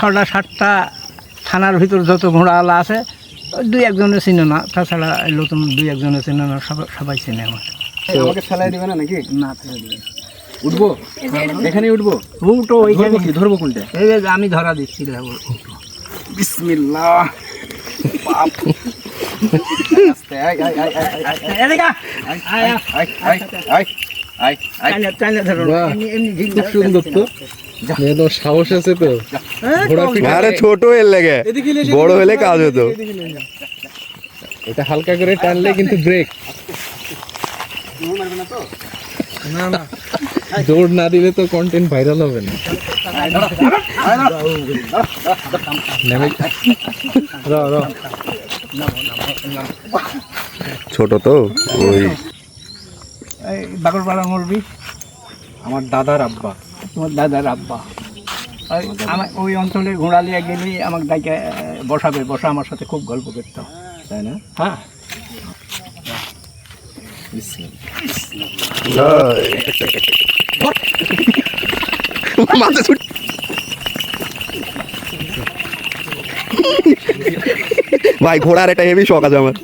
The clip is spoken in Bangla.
ছটা সাতটা থানার ভিতর যত ঘোড়াওয়ালা আছে দুই একজনের চিনে না। তাছাড়া নতুন দুই একজনের চিনে না সবাই চিনে আমার। আমাকে ফেলাই দিবে না নাকি? না ফেলে দিবে উঠবো? এখানে উঠবো? ওইখানে। ধরবো কি? ধরবো কোনটা? এই আমি ধরা দিচ্ছি বিসমিল্লাহ। বাপ। সুন্দর তো। তো তো হ্যাঁ, ঘোড়া তো- আরে ছোট এর লেগে। বড় হলে কাজ হতো। এটা হালকা করে টানলে কিন্তু ব্রেক। না না। জোর না দিলে তো কন্টেন্ট ভাইরাল হবে না। র র। ছোট তো ওই। বাগরপাড়া মরবি। আমার দাদার আব্বা। তোমার দাদার আব্বা। আমার ওই অঞ্চলে ঘোড়ালিয়া গেলেই ডাকে আহ, বসাবে বসা আমার সাথে খুব গল্প করতো। তাই না? হ্যাঁ। ভাই ঘোড়ার একটা হেভি শখ আছে আমার।